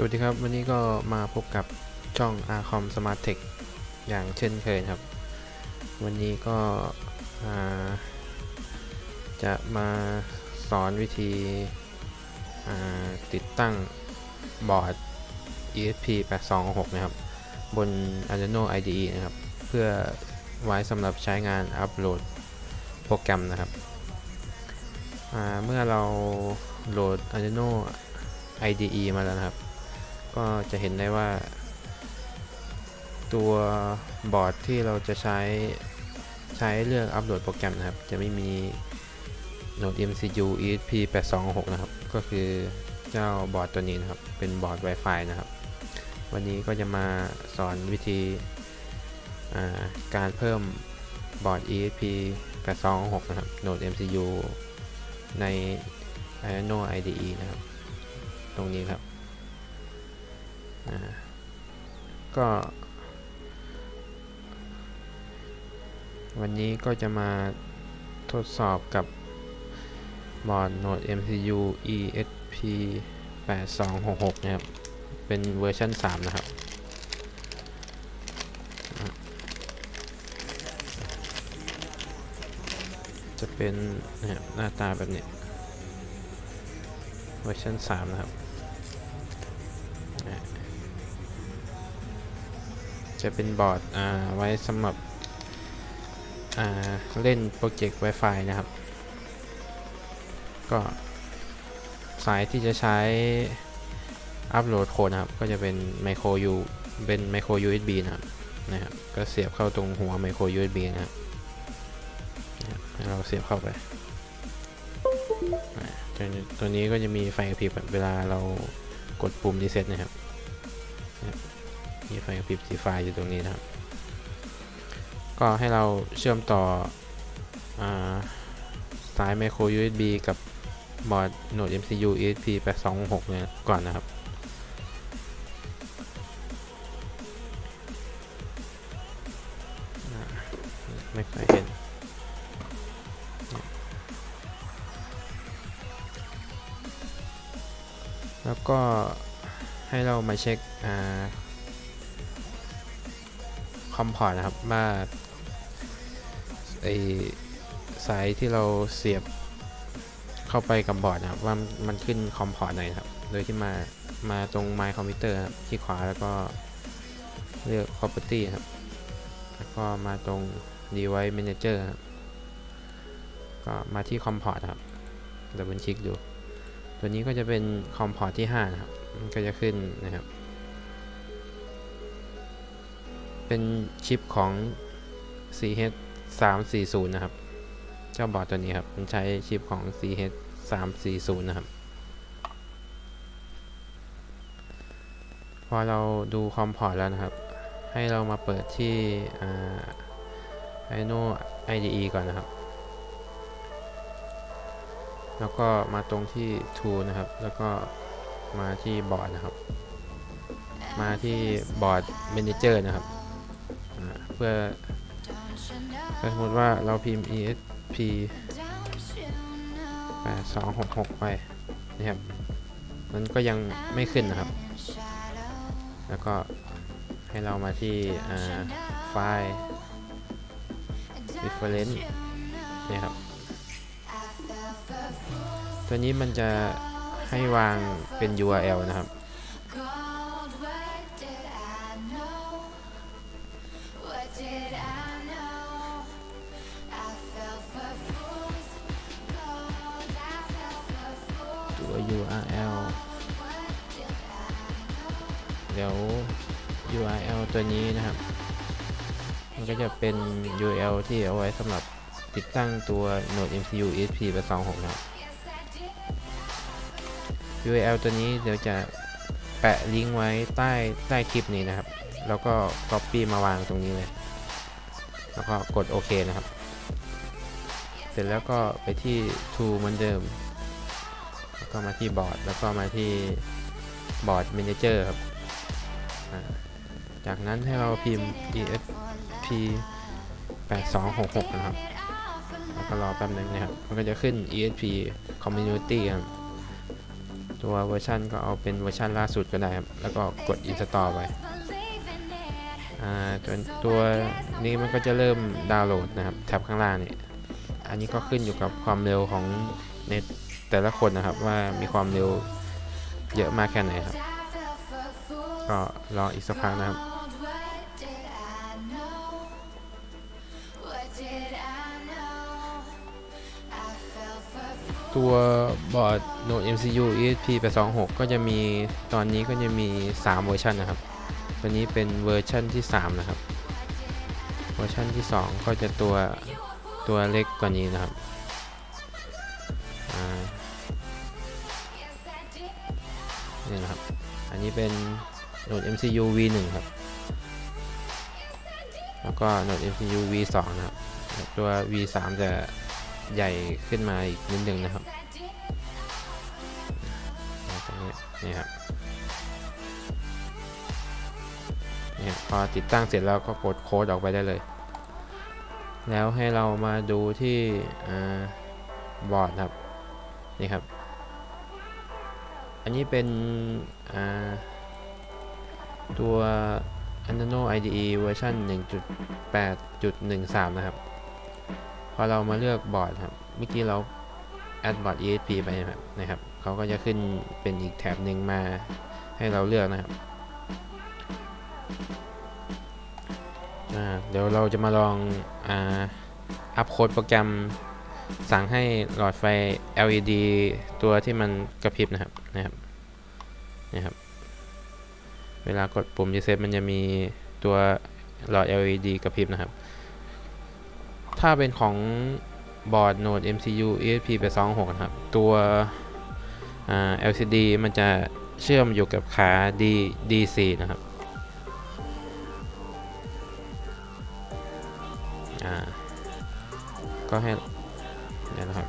สวัสดีครับ วันนี้ก็มาพบกับช่อง Arcom Smart Tech อย่างเช่นเคยครับ วันนี้ก็จะมาสอนวิธีติดตั้งบอร์ด ESP 8266 นะครับ บน Arduino IDE นะครับ เพื่อไว้สำหรับใช้งานอัปโหลดโปรแกรมนะครับ เมื่อเราโหลด Arduino IDE มาแล้วนะครับ ก็จะเห็นได้ว่า ตัวบอร์ดที่เราจะใช้ใช้เลือกอัปโหลดโปรแกรมนะครับ จะไม่มี Node MCU ESP 826นะครับ ก็คือเจ้าบอร์ดตัวนี้นะครับ เป็นบอร์ด Wi-Fi นะครับ วันนี้ก็จะมาสอนวิธีาการเพิ่มบอร์ด ESP 826นะครับ Node MCU ใน Arduino IDE นะครับ ตรงนี้ครับ ก็ วันนี้ก็จะมาทดสอบกับบอร์ด Node MCU ESP 8266 นะครับ เป็นเวอร์ชัน3 นะครับ จะเป็นนะหน้าตาแบบนี้ เวอร์ชัน3 นะครับ จะเป็นบอร์ดไว้สำหรับเล่นโปรเจกต์ Wi-Fi นะครับ ก็สายที่จะใช้อัปโหลดโค้ดนะครับ ก็จะเป็นไมโคร U เป็นไมโคร USB นะครับนะครับ ก็เสียบเข้าตรงหัวไมโคร USB นะครับนะครับเราเสียบเข้าไปตัวนี้ตัวนี้ก็จะมีไฟกระพริบเวลาเรากดปุ่มรีเซ็ตนะครับ มีไฟกระพริบสีฟ้าอยู่ตรงนี้นะครับ ก็ให้เราเชื่อมต่ออสายไมโคร USB กับบอร์ด Node MCU ESP 826เนี่ยก่อนนะครับไม่ค่อยเห็นแล้วก็ให้เรามาเช็คอ่า คอมพอร์ตนะครับว่าไอสายที่เราเสียบเข้าไปกับบอร์ดนะครับว่ามันขึ้นคอมพอร์ตไหนครับ โดยที่มามาตรง My Computer ครับที่ขวาแล้วก็เลือก Property ครับ แล้วก็มาตรง Device Manager ครับก็มาที่คอมพอร์ตครับดับเบิลคลิกดู ตัวนี้ก็จะเป็นคอมพอร์ตที่5นะครับ มันก็จะขึ้นนะครับ เป็นชิปของ CH 3 4 0นะครับ เจ้าบอร์ดตัวนี้ครับมันใช้ชิปของ CH 3 4 0นะครับ พอเราดูคอมพอร์ตแล้วนะครับ ให้เรามาเปิดที่อ่า Arduino IDE ก่อนนะครับ แล้วก็มาตรงที่ Tool นะครับ แล้วก็มาที่บอร์ดนะครับ มาที่บอร์ด Manager นะครับ เพื่อถ้าสมมติว่าเราพิมพ์ esp 8266 ไปนะครับ มันก็ยังไม่ขึ้นนะครับ แล้วก็ให้เรามาที่ไฟล์ reference นี่ครับ ตัวนี้มันจะให้วางเป็น URL นะครับ ตัวนี้นะครับ มันก็จะเป็น URL ที่เอาไว้สำหรับติดตั้งตัว Node MCU ESP 826นะครับ URL ตัวนี้เดี๋ยวจะแปะลิงก์ไว้ใต้ใต้คลิปนี้นะครับ แล้วก็ Copy มาวางตรงนี้เลย แล้วก็กดโอเคนะครับ เสร็จแล้วก็ไปที่ Tool เหมือนเดิม แล้วก็มาที่บอร์ดแล้วก็มาที่บอร์ด Manager ครับอ่า จากนั้นให้เราพิมพ์ ESP 8266 นะครับ แล้วก็รอแป๊บนึงนะครับ มันก็จะขึ้น ESP Community ครับ ตัวเวอร์ชันก็เอาเป็นเวอร์ชันล่าสุดก็ได้ครับ แล้วก็กด install ไปตัวตัวนี้มันก็จะเริ่มดาวน์โหลดนะครับ แท็บข้างล่างนี่ อันนี้ก็ขึ้นอยู่กับความเร็วของเน็ตแต่ละคนนะครับว่ามีความเร็วเยอะมากแค่ไหนครับ ก็รออีกสักพักนะครับ ตัวบอร์ด Node MCU ESP 826 ก็จะมีตอนนี้ก็จะมี 3 เวอร์ชันนะครับ ตัวนี้เป็นเวอร์ชันที่ 3 นะครับ เวอร์ชันที่ 2 ก็จะตัวตัวเล็กกว่านี้นะครับอ่านี่นะครับ อันนี้เป็น Node MCU V1 ครับ แล้วก็ Node MCU V2 นะครับ ตัว V3 จะ ใหญ่ขึ้นมาอีกนิดนึงนะครับตรงนี้นี่ครับนี่ครับพอติดตั้งเสร็จแล้วก็กดโค้ดออกไปได้เลย แล้วให้เรามาดูที่บอร์ดครับ นี่ครับ อันนี้เป็นตัว Adreno IDE เวอร์ชัน1.8.13 นะครับ อเรามาเลือกบอร์ดครับ เมื่อกี้เรา add บอร์ด ESP ไปนะครับนะครับเขาก็จะขึ้นเป็นอีกแถบหนึ่งมาให้เราเลือกนะครับเดี๋ยวเราจะมาลองอัพโค้ดโปรแกรมสั่งให้หลอดไฟ LED ตัวที่มันกระพริบนะครับนะครับนะครับ เวลากดปุ่ม reset มันจะมีตัวหลอด LED กระพริบนะครับ ถ้าเป็นของบอร์ด Node MCU ESP 826นะครับ ตัว LCD มันจะเชื่อมอยู่กับขา D DC นะครับก็ให้เนี่ยนะครับ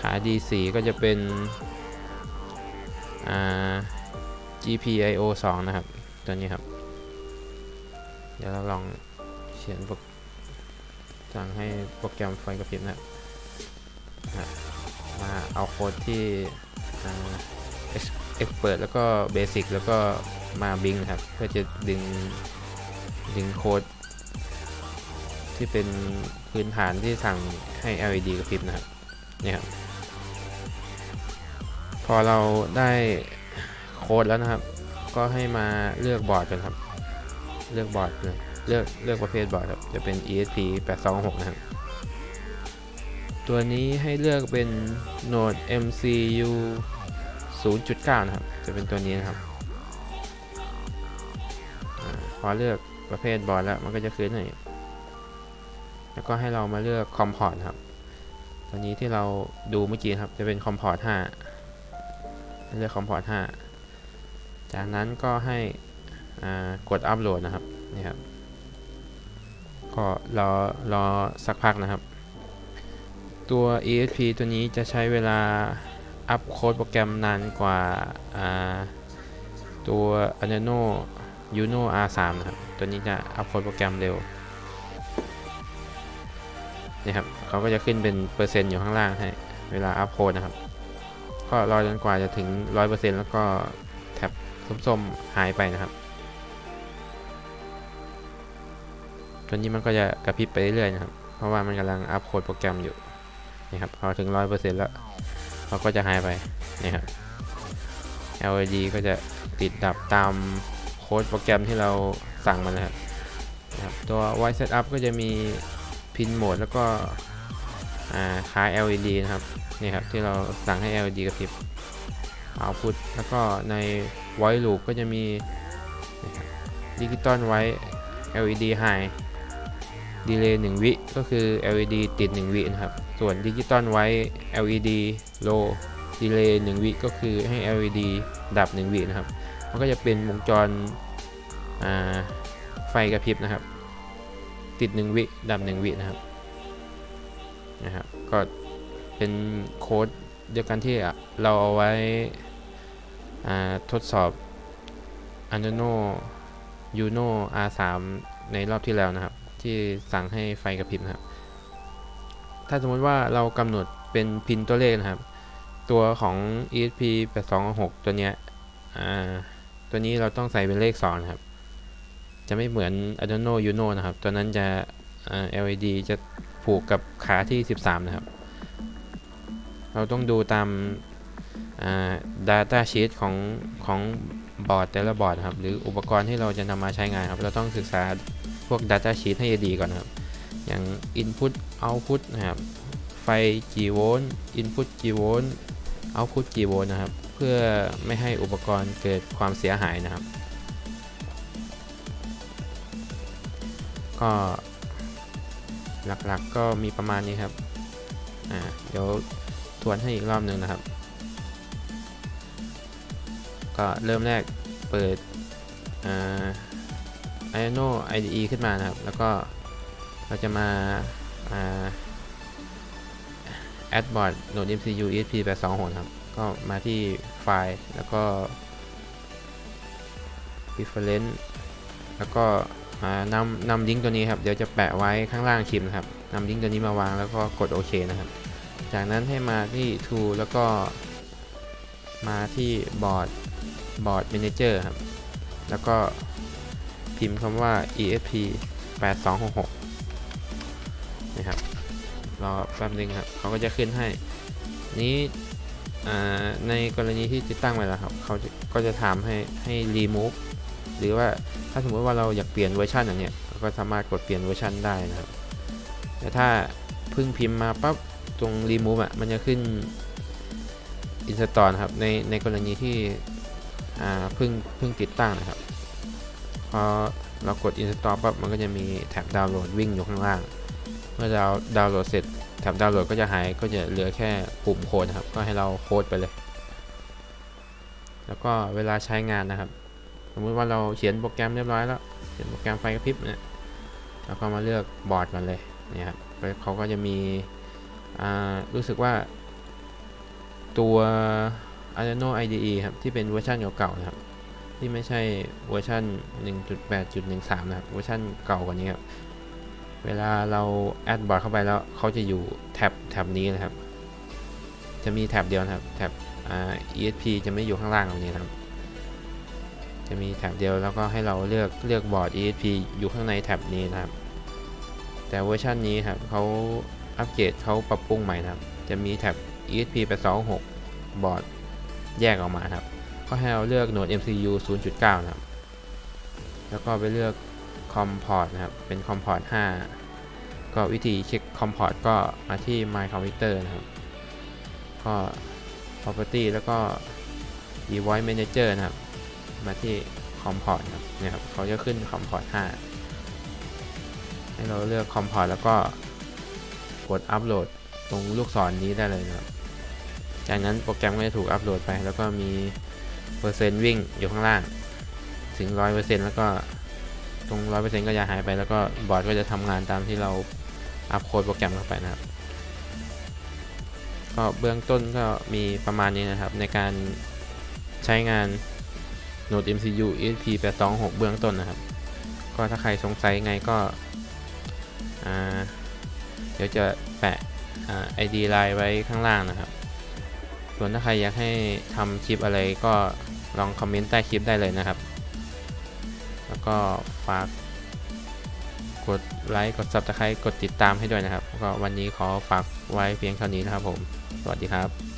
ขา DC ก็จะเป็น GPIO 2 นะครับ ตัวนี้ครับ เดี๋ยวเราลองเขียนโป สั่งให้โปรแกรมไฟกระพริบนะครับมาเอาโค้ดที่เอ็กเปิดแล้วก็เบสิกแล้วก็มาบิงนะครับเพื่อจะดึงดึงโค้ดที่เป็นพื้นฐานที่สั่งให้ LED กระพริบนะครับนี่ครับพอเราได้โค้ดแล้วนะครับ ก็ให้มาเลือกบอร์ดกันครับ เลือกบอร์ดเลย เลือกเลือกประเภทบอร์ดครับ จะเป็น ESP 826 นะครับ ตัวนี้ให้เลือกเป็น Node MCU 0.9 นะครับ จะเป็นตัวนี้นะครับอพอเลือกประเภทบอร์ดแล้วมันก็จะขึ้นให้แล้วก็ให้เรามาเลือกคอมพอร์ตครับ ตัวนี้ที่เราดูเมื่อกี้ครับจะเป็นคอมพอร์ต5เลือกคอมพอร์ต5จากนั้นก็ให้กดอัปโหลดนะครับนี่ครับ ก็รอรอสักพักนะครับ ตัว ESP ตัวนี้จะใช้เวลาอัพโค้ดโปรแกรมนานกว่าาตัว Adreno Uno R3 นะครับ ตัวนี้จะอัพโค้ดโปรแกรมเร็วนี่ครับเขาก็จะขึ้นเป็นเปอร์เซ็นต์อยู่ข้างล่างให้เวลาอัพโค้ดนะครับ ก็รอจนกว่าจะถึง 100%แล้วก็แท็บส้มๆหายไปนะครับ ตัวนี้มันก็จะกระพริบไปเรื่อยๆนะครับ เพราะว่ามันกำลังอัพโค้ดโปรแกรมอยู่นี่ครับพอถึงร้อยเปอร์เซ็นต์แล้วเขาก็จะหายไปนี่ครับ LED ก็จะติดดับตามโค้ดโปรแกรมที่เราสั่งมานะครับนะครับตัว Voice Setup ก็จะมีพินโหมดแล้วก็อ่าคล้าย LED นะครับนี่ครับที่เราสั่งให้ LED กระพริบ Output แล้วก็ใน Voice Loop ก็จะมีดิจิตอลไว้ LED High ดีเลย์1วิก็คือ LED ติด 1 วินะครับ ส่วนดิจิตอลไว้ LED low ดีเลย์1วิก็คือให้ LED ดับ 1 วินะครับ มันก็จะเป็นวงจรไฟกระพริบนะครับ ติด 1 วิ ดับ 1 วินะครับ นะครับ ก็เป็นโค้ดเดียวกันที่เราเอาไว้ทดสอบ Adreno Uno R3 ในรอบที่แล้วนะครับ ที่สั่งให้ไฟกระพริบนะครับ ถ้าสมมติว่าเรากำหนดเป็นพินตัวเลขนะครับ ตัวของ ESP 8 2 6ตัวเนี้ยตัวนี้เราต้องใส่เป็นเลข2นะครับ จะไม่เหมือน Arduino Uno นะครับ ตัวนั้นจะ LED จะผูกกับขาที่ 13 นะครับ เราต้องดูตาม data sheet ของของบอร์ดแต่ละบอร์ดครับ หรืออุปกรณ์ที่เราจะนำมาใช้งานครับ เราต้องศึกษา พวก data sheet ให้ดีก่อนนะครับ อย่าง input output นะครับ ไฟกี่โวลต์ input กี่โวลต์ output กี่โวลต์นะครับ เพื่อไม่ให้อุปกรณ์เกิดความเสียหายนะครับ ก็หลักๆกก็มีประมาณนี้ครับ อ่า เดี๋ยวทวนให้อีกรอบหนึ่งนะครับ ก็เริ่มแรกเปิด อ่า i n o IDE ขึ้นมานะครับ แล้วก็เราจะมาา add board node MCU ESP 826นะครับ ก็มาที่ไฟล์แล้วก็ reference แล้วก็อ่านำนำลิงก์ตัวนี้ครับ เดี๋ยวจะแปะไว้ข้างล่างคลิปนะครับนำลิงก์ตัวนี้มาวางแล้วก็กดโอเคนะครับ จากนั้นให้มาที่ tool แล้วก็มาที่บอร์ดบอร์ด manager ครับ แล้วก็ พิมพ์คำว่า ESP 8266นี่ครับรอแป๊บนึงครับเขาก็จะขึ้นให้ นี้ในกรณีที่ติดตั้งไว้แล้วครับเขาก็จะถามให้ให้ remove หรือว่าถ้าสมมติว่าเราอยากเปลี่ยนเวอร์ชันอย่างเนี้ยเราก็สามารถกดเปลี่ยนเวอร์ชันได้นะครับแต่ถ้าเพิ่งพิมพ์มาปั๊บตรง remove อะมันจะขึ้น install นะครับในในกรณีที่เพิ่งเพิ่งติดตั้งนะครับ พอเรากด install ปั๊บมันก็จะมีแท็บดาวน์โหลดวิ่งอยู่ข้างล่าง เมื่อดาวดาวน์โหลดเสร็จแท็บดาวน์โหลดก็จะหายก็จะเหลือแค่ปุ่มโค้ดนะครับ ก็ให้เราโค้ดไปเลย แล้วก็เวลาใช้งานนะครับ สมมติว่าเราเขียนโปรแกรมเรียบร้อยแล้วเขียนโปรแกรมไฟกระพริบเนี่ยแล้วก็มาเลือกบอร์ดมันเลยนี่ครับเขาก็จะมีรู้สึกว่าตัว Arduino IDE ครับ ที่เป็นเวอร์ชันเก่าๆนะครับ ที่ไม่ใช่เวอร์ชัน1.8.13 นะครับ เวอร์ชันเก่ากว่านี้ครับ เวลาเราแอดบอร์ดเข้าไปแล้วเขาจะอยู่แท็บแท็บนี้นะครับ จะมีแท็บเดียวนะครับ แท็บอ่า ESP จะไม่อยู่ข้างล่างตรงนี้นะครับ จะมีแท็บเดียวแล้วก็ให้เราเลือกเลือกบอร์ด ESP อยู่ข้างในแท็บนี้นะครับ แต่เวอร์ชันนี้ครับเขาอัปเกรดเขาปรับปรุงใหม่นะครับ จะมีแท็บ ESP 826บอร์ดแยกออกมาครับ ก็ให้เราเลือกโหนด MCU 0.9 นะครับ แล้วก็ไปเลือกคอมพอร์ตนะครับ เป็นคอมพอร์ต5ก็วิธีเช็คคอมพอร์ตก็มาที่ My Computer นะครับ ก็ Property แล้วก็ Device Manager นะครับ มาที่คอมพอร์ตครับเนี่ยครับเขาจะขึ้นคอมพอร์ต5ให้เราเลือกคอมพอร์ตแล้วก็กดอัปโหลดตรงลูกศรนนี้ได้เลยนะครับ จากนั้นโปรแกรมก็จะถูกอัปโหลดไป แล้วก็มี เปอร์เซ็นต์วิ่งอยู่ข้างล่าง ถึง100%แล้วก็ตรง100%ก็จะหายไปแล้วก็บอร์ดก็จะทำงานตามที่เราอัปโค้ดโปรแกรมเข้าไปนะครับก็เบื้องต้นก็มีประมาณนี้นะครับ ในการใช้งาน Node MCU ESP 826เบื้องต้นนะครับ ก็ถ้าใครสงสัยไงก็ เดี๋ยวจะแปะอ่า ID ไลน์ไว้ข้างล่างนะครับ ส่วนถ้าใครอยากให้ทำคลิปอะไรก็ลองคอมเมนต์ใต้คลิปได้เลยนะครับ แล้วก็ฝากกดไลค์ กด Subscribe กดติดตามให้ด้วยนะครับ ก็วันนี้ขอฝากไว้เพียงเท่านี้นะครับผม สวัสดีครับ